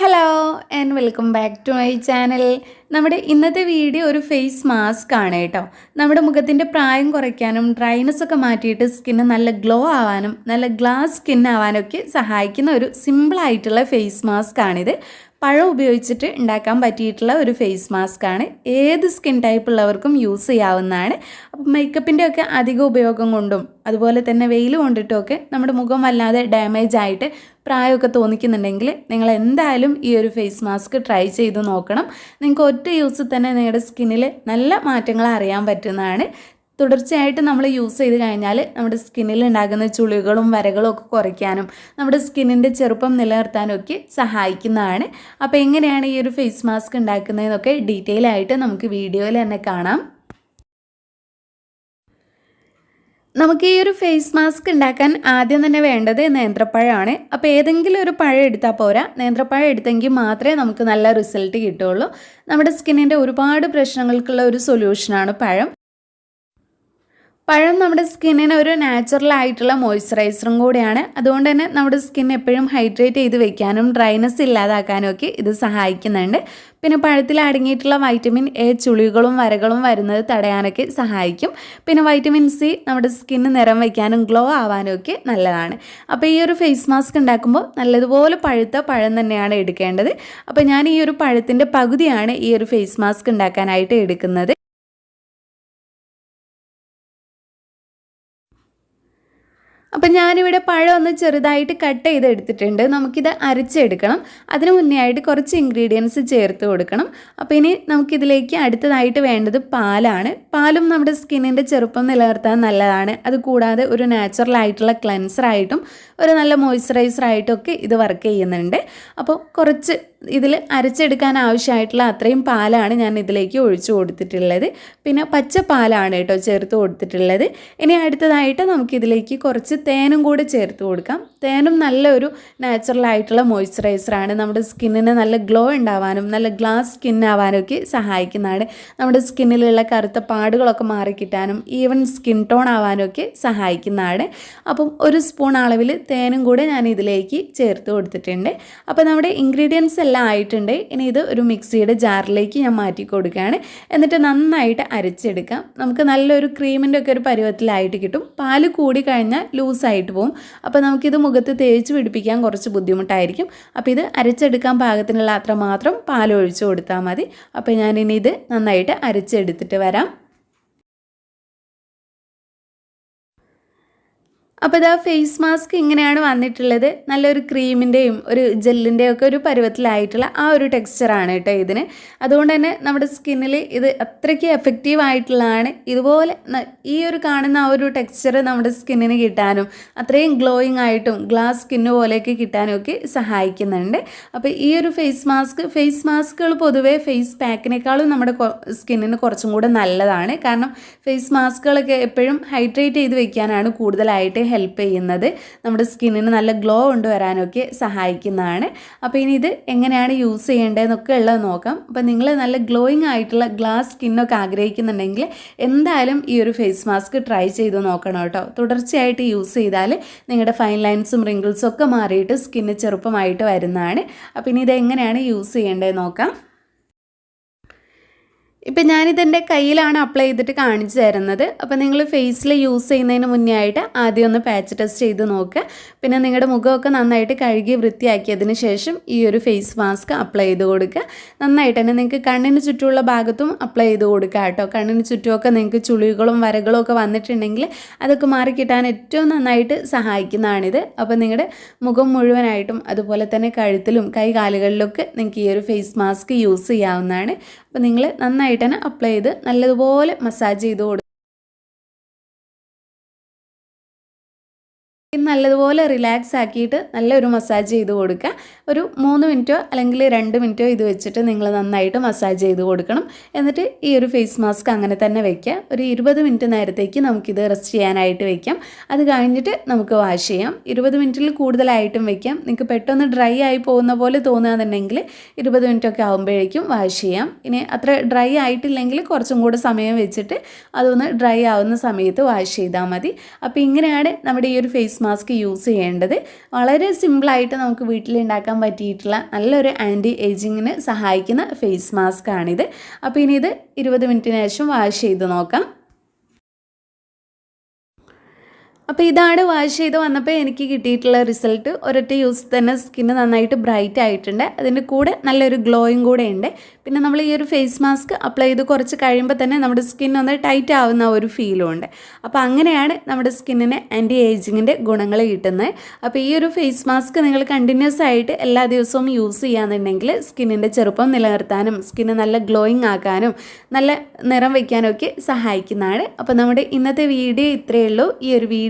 Hello and welcome back to my channel നമ്മുടെ ഇന്നത്തെ video ഒരു ഫേസ് മാസ്ക് ആണ് കേട്ടോ. നമ്മുടെ മുഖത്തിന്റെ പ്രായം കുറയ്ക്കാനും ഡ്രൈനസ് ഒക്കെ മാറ്റിയിട്ട് സ്കിന്ന് നല്ല ഗ്ലോ ആവാനും നല്ല ഗ്ലാസ് സ്കിൻ ആവാനൊക്കെ സഹായിക്കുന്ന ഒരു സിമ്പിളായിട്ടുള്ള ഫേസ് മാസ്ക് ആണിത്. പഴം ഉപയോഗിച്ചിട്ട് ഉണ്ടാക്കാൻ പറ്റിയിട്ടുള്ള ഒരു ഫേസ് മാസ്ക് ആണ്. ഏത് സ്കിൻ ടൈപ്പ് ഉള്ളവർക്കും യൂസ് ചെയ്യാവുന്നതാണ്. അപ്പോൾ മേക്കപ്പിന്റെ ഒക്കെ അധിക ഉപയോഗം കൊണ്ടും അതുപോലെ തന്നെ വെയിൽ കൊണ്ടിട്ടുമൊക്കെ നമ്മുടെ മുഖം വല്ലാതെ ഡാമേജ് ആയിട്ട് പ്രായമൊക്കെ തോന്നിക്കുന്നുണ്ടെങ്കിൽ നിങ്ങൾ എന്തായാലും ഈ ഒരു ഫേസ് മാസ്ക് ട്രൈ ചെയ്ത് നോക്കണം. നിങ്ങൾക്ക് ഒറ്റ യൂസിൽ തന്നെ നിങ്ങളുടെ സ്കിന്നിൽ നല്ല മാറ്റങ്ങൾ അറിയാൻ പറ്റുന്നതാണ്. തുടർച്ചയായിട്ട് നമ്മൾ യൂസ് ചെയ്ത് കഴിഞ്ഞാൽ നമ്മുടെ സ്കിന്നിൽ ഉണ്ടാകുന്ന ചുളികളും വരകളും ഒക്കെ കുറയ്ക്കാനും നമ്മുടെ സ്കിന്നിന്റെ ചെറുപ്പം നിലനിർത്താനും ഒക്കെ സഹായിക്കുന്നതാണ്. അപ്പോൾ എങ്ങനെയാണ് ഈ ഒരു ഫേസ് മാസ്ക് ഉണ്ടാക്കുന്നതെന്നൊക്കെ ഡീറ്റെയിൽ ആയിട്ട് നമുക്ക് വീഡിയോയിൽ തന്നെ കാണാം. നമുക്ക് ഈ ഒരു ഫേസ് മാസ്ക് ഉണ്ടാക്കാൻ ആദ്യം തന്നെ വേണ്ടത് നേന്ത്രപ്പഴമാണ്. അപ്പോൾ ഏതെങ്കിലും ഒരു പഴം എടുത്താൽ പോരാ. നേന്ത്രപ്പഴം എടുത്തെങ്കിൽ മാത്രമേ നമുക്ക് നല്ല റിസൾട്ട് കിട്ടുള്ളൂ നമ്മുടെ സ്കിന്നിന്റെ ഒരുപാട് പ്രശ്നങ്ങൾക്കുള്ള ഒരു സൊല്യൂഷനാണ് പഴം. പഴം നമ്മുടെ സ്കിന്നിന് ഒരു നാച്ചുറൽ ആയിട്ടുള്ള മോയ്സ്ചറൈസറും കൂടിയാണ്. അതുകൊണ്ട് തന്നെ നമ്മുടെ സ്കിൻ എപ്പോഴും ഹൈഡ്രേറ്റ് ചെയ്ത് വെക്കാനും ഡ്രൈനെസ് ഇല്ലാതാക്കാനും ഒക്കെ ഇത് സഹായിക്കുന്നുണ്ട്. പിന്നെ പഴത്തിൽ അടങ്ങിയിട്ടുള്ള വൈറ്റമിൻ എ ചുളികളും വരകളും വരുന്നത് തടയാനൊക്കെ സഹായിക്കും. പിന്നെ വൈറ്റമിൻ സി നമ്മുടെ സ്കിന്ന് നിറം വയ്ക്കാനും ഗ്ലോ ആവാനും ഒക്കെ നല്ലതാണ്. അപ്പോൾ ഈ ഒരു ഫേസ് മാസ്ക് ഉണ്ടാക്കുമ്പോൾ നല്ലതുപോലെ പഴുത്ത പഴം തന്നെയാണ് എടുക്കേണ്ടത്. അപ്പോൾ ഞാൻ ഈ ഒരു പഴത്തിന്റെ പകുതിയാണ് ഈ ഒരു ഫേസ് മാസ്ക് ഉണ്ടാക്കാനായിട്ട് എടുക്കുന്നത്. അപ്പം ഞാനിവിടെ പഴം ഒന്ന് ചെറുതായിട്ട് കട്ട് ചെയ്ത് എടുത്തിട്ടുണ്ട് നമുക്കിത് അരച്ചെടുക്കണം. അതിന് മുന്നേ ആയിട്ട് കുറച്ച് ഇൻഗ്രീഡിയൻസ് ചേർത്ത് കൊടുക്കണം. അപ്പോൾ ഇനി നമുക്കിതിലേക്ക് അടുത്തതായിട്ട് വേണ്ടത് പാലാണ്. പാലും നമ്മുടെ സ്കിന്നിന്റെ ചെറുപ്പം നിലനിർത്താൻ നല്ലതാണ്. അത് കൂടാതെ ഒരു നാച്ചുറൽ ആയിട്ടുള്ള ക്ലൻസറായിട്ടും ഒരു നല്ല മോയ്സ്ചറൈസറായിട്ടും ഒക്കെ ഇത് വർക്ക് ചെയ്യുന്നുണ്ട്. അപ്പോൾ കുറച്ച് ഇതിൽ അരച്ചെടുക്കാൻ ആവശ്യമായിട്ടുള്ള അത്രയും പാലാണ് ഞാൻ ഇതിലേക്ക് ഒഴിച്ചു കൊടുത്തിട്ടുള്ളത്. പിന്നെ പച്ച പാലാണ് കേട്ടോ ചേർത്ത് കൊടുത്തിട്ടുള്ളത്. ഇനി അടുത്തതായിട്ട് നമുക്കിതിലേക്ക് കുറച്ച് തേനും കൂടി ചേർത്ത് കൊടുക്കാം. തേനും നല്ലൊരു നാച്ചുറൽ ആയിട്ടുള്ള മോയ്സ്ചറൈസറാണ് നമ്മുടെ സ്കിന്നിന് നല്ല ഗ്ലോ ഉണ്ടാവാനും നല്ല ഗ്ലാസ് സ്കിന്നാവാനും ഒക്കെ സഹായിക്കുന്നതാണ്. നമ്മുടെ സ്കിന്നിലുള്ള കറുത്ത പാടുകളൊക്കെ മാറിക്കിട്ടാനും ഈവൻ സ്കിൻ ടോൺ ആവാനും ഒക്കെ സഹായിക്കുന്നതാണ്. അപ്പം ഒരു സ്പൂൺ അളവിൽ തേനും കൂടെ ഞാൻ ഇതിലേക്ക് ചേർത്ത് കൊടുത്തിട്ടുണ്ട്. അപ്പോൾ നമ്മുടെ ഇൻഗ്രീഡിയൻസ് എല്ലാം ആയിട്ടുണ്ട്. ഇനി ഇത് ഒരു മിക്സിയുടെ ജാറിലേക്ക് ഞാൻ മാറ്റി കൊടുക്കുകയാണ്. എന്നിട്ട് നന്നായിട്ട് അരച്ചെടുക്കാം. നമുക്ക് നല്ലൊരു ക്രീമിന്റെ ഒക്കെ ഒരു പരുവത്തിലായിട്ട് കിട്ടും. പാൽ കൂടി കഴിഞ്ഞാൽ ലൂസായിട്ട് പോകും അപ്പോൾ നമുക്കിത് മുഖത്ത് തേച്ച് പിടിപ്പിക്കാൻ കുറച്ച് ബുദ്ധിമുട്ടായിരിക്കും. അപ്പോൾ ഇത് അരച്ചെടുക്കാൻ പാകത്തിനുള്ള അത്ര മാത്രം പാൽ കൊടുത്താൽ മതി. അപ്പോൾ ഞാനിനി ഇത് നന്നായിട്ട് അരച്ചെടുത്തിട്ട് വരാം. അപ്പോൾ ഇതാ ഫേസ് മാസ്ക് ഇങ്ങനെയാണ് വന്നിട്ടുള്ളത്. നല്ലൊരു ക്രീമിന്റെയും ഒരു ജെല്ലിന്റെയും ഒക്കെ ഒരു പരുവത്തിലായിട്ടുള്ള ആ ഒരു ടെക്സ്ചറാണ് കേട്ടോ ഇതിന്. അതുകൊണ്ട് തന്നെ നമ്മുടെ സ്കിന്നിൽ ഇത് അത്രയ്ക്ക് എഫക്റ്റീവ് ആയിട്ടുള്ളതാണ്. ഇതുപോലെ ഈ ഒരു കാണുന്ന ആ ഒരു ടെക്സ്ചർ നമ്മുടെ സ്കിന്നിന് കിട്ടാനും അത്രയും ഗ്ലോയിങ് ആയിട്ടും ഗ്ലാസ് സ്കിന്ന് പോലെയൊക്കെ കിട്ടാനും ഒക്കെ സഹായിക്കുന്നുണ്ട്. അപ്പോൾ ഈ ഒരു ഫേസ് മാസ്ക് ഫേസ് മാസ്കുകൾ പൊതുവേ ഫേസ് പാക്കിനേക്കാളും നമ്മുടെ സ്കിന്നിന് കുറച്ചും കൂടെ നല്ലതാണ്. കാരണം ഫേസ് മാസ്കുകളൊക്കെ എപ്പോഴും ഹൈഡ്രേറ്റ് ചെയ്ത് വെക്കാനാണ് കൂടുതലായിട്ട് ഹെൽപ്പ് ചെയ്യുന്നത് നമ്മുടെ സ്കിന്നിന് നല്ല ഗ്ലോ കൊണ്ടുവരാനൊക്കെ സഹായിക്കുന്നതാണ്. അപ്പോൾ ഇനി ഇത് എങ്ങനെയാണ് യൂസ് ചെയ്യേണ്ടതെന്നൊക്കെ ഉള്ളത് നോക്കാം. അപ്പോൾ നിങ്ങൾ നല്ല ഗ്ലോയിങ് ആയിട്ടുള്ള ഗ്ലാസ് സ്കിന്നൊക്കെ ആഗ്രഹിക്കുന്നുണ്ടെങ്കിൽ എന്തായാലും ഈ ഒരു ഫേസ് മാസ്ക് ട്രൈ ചെയ്ത് നോക്കണം കേട്ടോ. തുടർച്ചയായിട്ട് യൂസ് ചെയ്താൽ നിങ്ങളുടെ ഫൈൻ ലൈൻസും റിങ്കിൾസും ഒക്കെ മാറിയിട്ട് സ്കിന്ന് ചെറുപ്പമായിട്ട് വരുന്നതാണ്. അപ്പോൾ ഇനി ഇത് എങ്ങനെയാണ് യൂസ് ചെയ്യേണ്ടത് നോക്കാം. ഇപ്പം ഞാനിതെന്റെ കയ്യിലാണ് അപ്ലൈ ചെയ്തിട്ട് കാണിച്ചു തരുന്നത്. അപ്പോൾ നിങ്ങൾ ഫേസിൽ യൂസ് ചെയ്യുന്നതിന് മുന്നേ ആയിട്ട് ആദ്യം ഒന്ന് പാച്ച് ടെസ്റ്റ് ചെയ്ത് നോക്കുക പിന്നെ നിങ്ങളുടെ മുഖമൊക്കെ നന്നായിട്ട് കഴുകി വൃത്തിയാക്കിയതിന് ശേഷം ഈ ഒരു ഫേസ് മാസ്ക് അപ്ലൈ ചെയ്ത് കൊടുക്കുക നന്നായിട്ട് തന്നെ നിങ്ങൾക്ക് കണ്ണിന് ചുറ്റുമുള്ള ഭാഗത്തും അപ്ലൈ ചെയ്ത് കൊടുക്കുക കേട്ടോ. കണ്ണിന് ചുറ്റുമൊക്കെ നിങ്ങൾക്ക് ചുളികളും വരകളും ഒക്കെ വന്നിട്ടുണ്ടെങ്കിൽ അതൊക്കെ മാറി കിട്ടാൻ ഏറ്റവും നന്നായിട്ട് സഹായിക്കുന്നതാണിത്. അപ്പോൾ നിങ്ങളുടെ മുഖം മുഴുവനായിട്ടും അതുപോലെ തന്നെ കഴുത്തിലും കൈകാലുകളിലൊക്കെ നിങ്ങൾക്ക് ഈ ഒരു ഫേസ് മാസ്ക് യൂസ് ചെയ്യാവുന്നതാണ്. അപ്പോൾ നിങ്ങൾ നന്നായിട്ട് തന്നെ അപ്ലൈ ചെയ്ത് നല്ലതുപോലെ മസാജ് ചെയ്ത് കൊടുക്കുക നല്ലതുപോലെ റിലാക്സ് ആക്കിയിട്ട് നല്ലൊരു മസാജ് ചെയ്ത് കൊടുക്കുക. ഒരു മൂന്ന് മിനിറ്റോ അല്ലെങ്കിൽ രണ്ട് മിനിറ്റോ ഇത് വെച്ചിട്ട് നിങ്ങൾ നന്നായിട്ട് മസാജ് ചെയ്ത് കൊടുക്കണം. എന്നിട്ട് ഈ ഒരു ഫേസ് മാസ്ക് അങ്ങനെ തന്നെ വെക്കുക. ഒരു ഇരുപത് മിനിറ്റ് നേരത്തേക്ക് നമുക്കിത് റെസ്റ്റ് ചെയ്യാനായിട്ട് വെക്കാം. അത് കഴിഞ്ഞിട്ട് നമുക്ക് വാഷ് ചെയ്യാം. ഇരുപത് മിനിറ്റിൽ കൂടുതലായിട്ടും വെക്കാം. നിങ്ങൾക്ക് പെട്ടെന്ന് ഡ്രൈ ആയി പോകുന്ന പോലെ തോന്നുകയാണെന്നുണ്ടെങ്കിൽ ഇരുപത് മിനിറ്റൊക്കെ ആകുമ്പോഴേക്കും വാഷ് ചെയ്യാം. ഇനി അത്ര ഡ്രൈ ആയിട്ടില്ലെങ്കിൽ കുറച്ചും കൂടെ സമയം വെച്ചിട്ട് അതൊന്ന് ഡ്രൈ ആവുന്ന സമയത്ത് വാഷ് ചെയ്താൽ മതി. അപ്പോൾ ഇങ്ങനെയാണ് നമ്മുടെ ഈ ഒരു ഫേസ് മാസ്ക് യൂസ് ചെയ്യേണ്ടത് വളരെ സിമ്പിളായിട്ട് നമുക്ക് വീട്ടിലുണ്ടാക്കാൻ പറ്റിയിട്ടുള്ള നല്ലൊരു ആന്റി ഏജിങ്ങിന് സഹായിക്കുന്ന ഫേസ് മാസ്ക് ആണിത് അപ്പോൾ ഇനി ഇത് ഇരുപത് മിനിറ്റിന് ശേഷം വാഷ് ചെയ്ത് നോക്കാം. അപ്പോൾ ഇതാണ് വാഷ് ചെയ്ത് വന്നപ്പോൾ എനിക്ക് കിട്ടിയിട്ടുള്ള റിസൾട്ട്. ഒരൊറ്റ യൂസ് തന്നെ സ്കിന്ന് നന്നായിട്ട് ബ്രൈറ്റ് ആയിട്ടുണ്ട്. അതിന്റെ കൂടെ നല്ലൊരു ഗ്ലോയും കൂടെ ഉണ്ട്. പിന്നെ നമ്മൾ ഈ ഒരു ഫേസ് മാസ്ക് അപ്ലൈ ചെയ്ത് കുറച്ച് കഴിയുമ്പോൾ തന്നെ നമ്മുടെ സ്കിൻ ഒന്ന് ടൈറ്റ് ആവുന്ന ഒരു ഫീലും ഉണ്ട്. അപ്പോൾ അങ്ങനെയാണ് നമ്മുടെ സ്കിന്നിന് ആന്റി ഏജിങ്ങിന്റെ ഗുണങ്ങൾ കിട്ടുന്നത്. അപ്പോൾ ഈ ഒരു ഫേസ് മാസ്ക് നിങ്ങൾ കണ്ടിന്യൂസ് ആയിട്ട് എല്ലാ ദിവസവും യൂസ് ചെയ്യാന്നുണ്ടെങ്കിൽ സ്കിന്നിന്റെ ചെറുപ്പം നിലനിർത്താനും സ്കിന്ന് നല്ല ഗ്ലോയിങ് ആക്കാനും നല്ല നിറം വയ്ക്കാനും ഒക്കെ സഹായിക്കുന്നതാണ്. അപ്പോൾ നമ്മുടെ ഇന്നത്തെ വീഡിയോ ഇത്രയേ ഉള്ളൂ. ഈ ഒരു